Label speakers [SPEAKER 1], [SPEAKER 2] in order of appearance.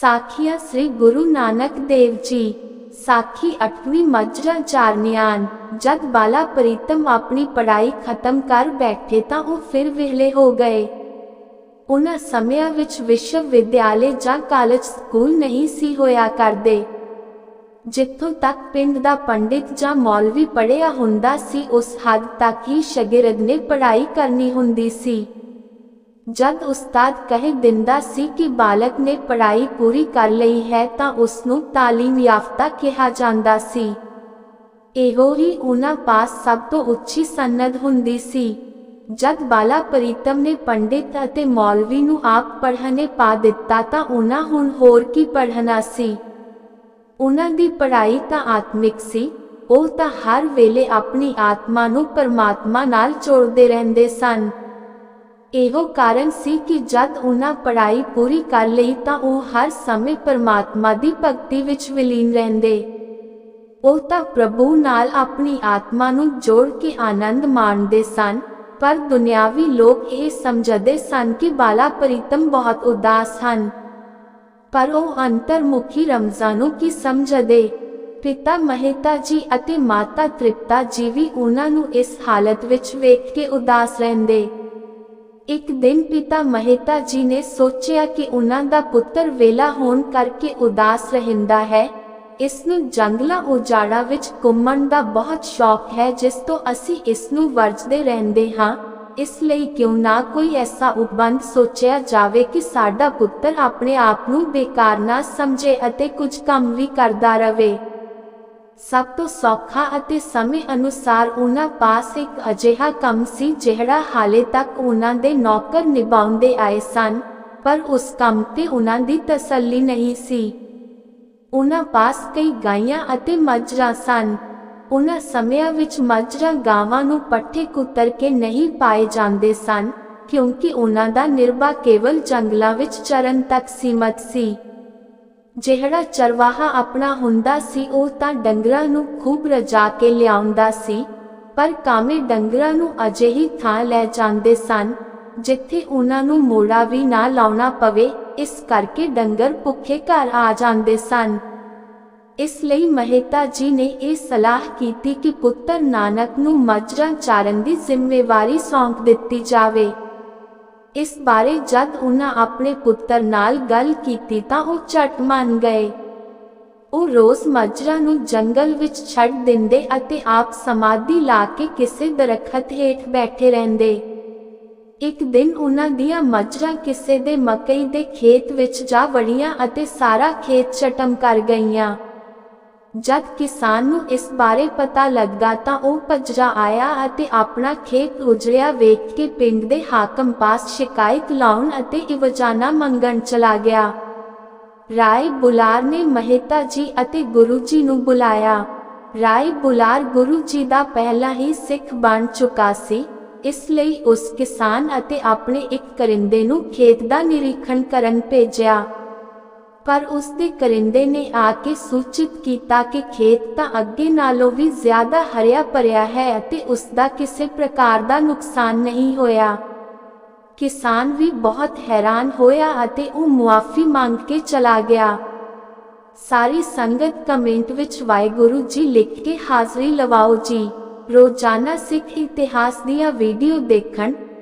[SPEAKER 1] ਸਾਖੀਆਂ ਸ੍ਰੀ ਗੁਰੂ ਨਾਨਕ ਦੇਵ ਜੀ। ਸਾਖੀ 8ਵੀਂ ਮੱਝਰਾ ਚਾਰਨਿਆਨ, ਜਦ ਬਾਲਾ ਪ੍ਰੀਤਮ ਆਪਣੀ ਪੜ੍ਹਾਈ ਖਤਮ ਕਰ ਬੈਠੇ ਤਾਂ ਉਹ ਫਿਰ ਵਿਹਲੇ ਹੋ ਗਏ। ਉਹਨਾਂ ਸਮਿਆਂ ਵਿੱਚ ਵਿਸ਼ਵ ਵਿਦਿਆਲੇ ਜਾਂ ਕਾਲਜ ਸਕੂਲ ਨਹੀਂ ਸੀ ਹੋਇਆ ਕਰਦੇ। ਜਿੱਥੋਂ ਤੱਕ ਪਿੰਡ ਦਾ ਪੰਡਿਤ ਜਾਂ ਮੌਲਵੀ ਪੜਿਆ ਹੁੰਦਾ ਸੀ, ਉਸ ਹੱਦ ਤੱਕ ਹੀ ਸ਼ਾਗਿਰਦ ਨੇ ਪੜ੍ਹਾਈ ਕਰਨੀ ਹੁੰਦੀ ਸੀ। ਜਦ ਉਸਤਾਦ ਕਹਿ ਦਿੰਦਾ ਸੀ ਕਿ ਬਾਲਕ ਨੇ ਪੜ੍ਹਾਈ ਪੂਰੀ ਕਰ ਲਈ ਹੈ ਤਾਂ ਉਸ ਨੂੰ ਤਾਲੀਮ ਯਾਫਤਾ ਕਿਹਾ ਜਾਂਦਾ ਸੀ। ਇਹੋ ਹੀ ਉਹਨਾਂ ਪਾਸ ਸਭ ਤੋਂ ਉੱਚੀ ਸਨਦ ਹੁੰਦੀ ਸੀ। ਜਦ ਬਾਲਾ ਪ੍ਰੀਤਮ ਨੇ ਪੰਡਿਤ ਅਤੇ ਮੌਲਵੀ ਨੂੰ ਆਪ ਪੜ੍ਹਨੇ ਪਾ ਦਿੱਤਾ ਤਾਂ ਉਹਨਾਂ ਹੁਣ ਹੋਰ ਕੀ ਪੜ੍ਹਨਾ ਸੀ। ਉਹਨਾਂ ਦੀ ਪੜ੍ਹਾਈ ਤਾਂ ਆਤਮਿਕ ਸੀ, ਉਹ ਤਾਂ ਹਰ ਵੇਲੇ ਆਪਣੀ ਆਤਮਾ ਨੂੰ ਪਰਮਾਤਮਾ ਨਾਲ ਜੋੜਦੇ ਰਹਿੰਦੇ ਸਨ। ਇਹੋ ਕਾਰਨ ਸੀ ਕਿ ਜਦ ਉਹਨਾਂ ਪੜ੍ਹਾਈ ਪੂਰੀ ਕਰ ਲਈ ਤਾਂ ਉਹ ਹਰ ਸਮੇਂ ਪਰਮਾਤਮਾ ਦੀ ਭਗਤੀ ਵਿੱਚ ਵਿਲੀਨ ਰਹਿੰਦੇ। ਉਹ ਤਾਂ ਪ੍ਰਭੂ ਨਾਲ ਆਪਣੀ ਆਤਮਾ ਨੂੰ ਜੋੜ ਕੇ ਆਨੰਦ ਮਾਣਦੇ ਸਨ, ਪਰ ਦੁਨਿਆਵੀ ਲੋਕ ਇਹ ਸਮਝਦੇ ਸਨ ਕਿ ਬਾਲਾ ਪ੍ਰੀਤਮ ਬਹੁਤ ਉਦਾਸ ਹਨ। ਪਰ ਉਹ ਅੰਤਰਮੁਖੀ ਰਮਜ਼ਾਨ ਨੂੰ ਕੀ ਸਮਝਦੇ? ਪਿਤਾ ਮਹਿਤਾ ਜੀ ਅਤੇ ਮਾਤਾ ਤ੍ਰਿਪਤਾ ਜੀ ਵੀ ਉਹਨਾਂ ਨੂੰ ਇਸ ਹਾਲਤ ਵਿੱਚ ਵੇਖ ਕੇ ਉਦਾਸ ਰਹਿੰਦੇ। ਇੱਕ ਦਿਨ ਪਿਤਾ ਮਹਿਤਾ ਜੀ ਨੇ ਸੋਚਿਆ ਕਿ ਉਹਨਾਂ ਦਾ ਪੁੱਤਰ ਵੇਲਾ ਹੋਣ ਕਰਕੇ ਉਦਾਸ ਰਹਿੰਦਾ ਹੈ। ਇਸ ਨੂੰ ਜੰਗਲਾਂ ਉਜਾੜਾ ਵਿੱਚ ਘੁੰਮਣ ਦਾ ਬਹੁਤ ਸ਼ੌਕ ਹੈ, ਜਿਸ ਤੋਂ ਅਸੀਂ ਇਸ ਨੂੰ ਵਰਜਦੇ ਰਹਿੰਦੇ ਹਾਂ। ਇਸ ਲਈ ਕਿਉਂ ਨਾ ਕੋਈ ਐਸਾ ਉਪਬੰਧ ਸੋਚਿਆ ਜਾਵੇ ਕਿ ਸਾਡਾ ਪੁੱਤਰ ਆਪਣੇ ਆਪ ਨੂੰ ਬੇਕਾਰ ਨਾ ਸਮਝੇ ਅਤੇ ਕੁਝ ਕੰਮ ਵੀ ਕਰਦਾ ਰਹੇ ਸਭ ਤੋਂ ਸੌਖਾ ਅਤੇ ਸਮੇਂ ਅਨੁਸਾਰ ਉਹਨਾਂ ਪਾਸ ਇੱਕ ਅਜਿਹਾ ਕੰਮ ਸੀ ਜਿਹੜਾ ਹਾਲੇ ਤੱਕ ਉਹਨਾਂ ਦੇ ਨੌਕਰ ਨਿਭਾਉਂਦੇ ਆਏ ਸਨ, ਪਰ ਉਸ ਕੰਮ ਤੇ ਉਹਨਾਂ ਦੀ ਤਸੱਲੀ ਨਹੀਂ ਸੀ। ਉਹਨਾਂ ਪਾਸ ਕਈ ਗਾਈਆਂ ਅਤੇ ਮੱਝਾਂ ਸਨ। ਉਹਨਾਂ ਸਮਿਆਂ ਵਿੱਚ ਮੱਝਾਂ ਗਾਵਾਂ ਨੂੰ ਪੱਠੇ ਕੁਤਰ ਕੇ ਨਹੀਂ ਪਾਏ ਜਾਂਦੇ ਸਨ, ਕਿਉਂਕਿ ਉਹਨਾਂ ਦਾ ਨਿਰਭਾ ਕੇਵਲ ਜੰਗਲਾਂ ਵਿੱਚ ਚਰਨ ਤੱਕ ਸੀਮਤ ਸੀ। ਜਿਹੜਾ ਚਰਵਾਹਾ ਆਪਣਾ ਹੁੰਦਾ ਸੀ, ਉਹ ਤਾਂ ਡੰਗਰਾਂ ਨੂੰ ਖੂਬ ਰਜਾ ਕੇ ਲਿਆਉਂਦਾ ਸੀ, ਪਰ ਕਾਮੇ ਡੰਗਰਾਂ ਨੂੰ ਅਜਿਹੀ ਥਾਂ ਲੈ ਜਾਂਦੇ ਸਨ, ਜਿੱਥੇ ਉਹਨਾਂ ਨੂੰ ਮੋੜਾ ਵੀ ਨਾ ਲਾਉਣਾ ਪਵੇ, ਇਸ ਕਰਕੇ ਡੰਗਰ ਭੁੱਖੇ ਘਰ ਆ ਜਾਂਦੇ ਸਨ। ਇਸ ਲਈ ਮਹਿਤਾ ਜੀ ਨੇ ਇਹ ਸਲਾਹ ਕੀਤੀ ਕਿ ਪੁੱਤਰ ਨਾਨਕ ਨੂੰ ਮੱਝਾਂ ਚਾਰਨ ਦੀ ਜ਼ਿੰਮੇਵਾਰੀ ਸੌਂਪ ਦਿੱਤੀ ਜਾਵੇ। ਇਸ ਬਾਰੇ ਜਦ ਉਹਨਾਂ ਆਪਣੇ ਪੁੱਤਰ ਨਾਲ ਗੱਲ ਕੀਤੀ ਤਾਂ ਉਹ ਝਟ ਮੰਨ ਗਏ। ਉਹ ਰੋਜ਼ ਮੱਝਾਂ ਨੂੰ ਜੰਗਲ ਵਿੱਚ ਛੱਡ ਦਿੰਦੇ ਅਤੇ ਆਪ ਸਮਾਧੀ ਲਾ ਕੇ ਕਿਸੇ ਦਰਖਤ ਹੇਠ ਬੈਠੇ ਰਹਿੰਦੇ। ਇੱਕ ਦਿਨ ਉਹਨਾਂ ਦੀਆਂ ਮੱਝਾਂ ਕਿਸੇ ਦੇ ਮਕਈ ਦੇ ਖੇਤ ਵਿੱਚ ਜਾ ਵੜੀਆਂ ਅਤੇ ਸਾਰਾ ਖੇਤ ਚਟਮ ਕਰ ਗਈਆਂ। ਜਦ ਕਿਸਾਨ ਨੂੰ ਇਸ ਬਾਰੇ ਪਤਾ ਲੱਗਾ ਤਾਂ ਉਹ ਭੱਜਾ ਆਇਆ ਅਤੇ ਆਪਣਾ ਖੇਤ ਉਜੜਿਆ ਵੇਖ ਕੇ ਪਿੰਡ ਦੇ ਹਾਕਮ ਪਾਸ ਸ਼ਿਕਾਇਤ ਲਾਉਣ ਅਤੇ ਇਵਜ਼ਾਨਾ ਮੰਗਣ ਚਲਾ ਗਿਆ। ਰਾਏ ਬੁਲਾਰ ਨੇ ਮਹਿਤਾ ਜੀ ਅਤੇ ਗੁਰੂ ਜੀ ਨੂੰ ਬੁਲਾਇਆ। ਰਾਏ ਬੁਲਾਰ ਗੁਰੂ ਜੀ ਦਾ ਪਹਿਲਾ ਹੀ ਸਿੱਖ ਬਣ ਚੁੱਕਾ ਸੀ। ਇਸ ਲਈ ਉਸ ਕਿਸਾਨ ਅਤੇ ਆਪਣੇ ਇੱਕ ਕਰਿੰਦੇ ਨੂੰ ਖੇਤ ਦਾ ਨਿਰੀਖਣ ਕਰਨ ਭੇਜਿਆ। ਪਰ ਉਸ ਦੇ ਕਰਿੰਦੇ ਨੇ ਆ ਕੇ ਸੂਚਿਤ ਕੀਤਾ ਕਿ ਖੇਤ ਤਾਂ ਅੱਗੇ ਨਾਲੋਂ ਵੀ ਜ਼ਿਆਦਾ ਹਰਿਆ ਭਰਿਆ ਹੈ ਅਤੇ ਉਸ ਦਾ ਕਿਸੇ ਪ੍ਰਕਾਰ ਦਾ ਨੁਕਸਾਨ ਨਹੀਂ ਹੋਇਆ। ਕਿਸਾਨ ਵੀ ਬਹੁਤ ਹੈਰਾਨ ਹੋਇਆ ਅਤੇ ਉਹ ਮੁਆਫੀ ਮੰਗ ਕੇ ਚਲਾ ਗਿਆ। ਸਾਰੀ ਸੰਗਤ ਕਮੈਂਟ ਵਿੱਚ ਵਾਹਿਗੁਰੂ ਜੀ ਲਿਖ ਕੇ ਹਾਜ਼ਰੀ ਲਵਾਓ ਜੀ। ਰੋਜ਼ਾਨਾ ਸਿੱਖ ਇਤਿਹਾਸ ਦੀਆਂ ਵੀਡੀਓ ਦੇਖਣ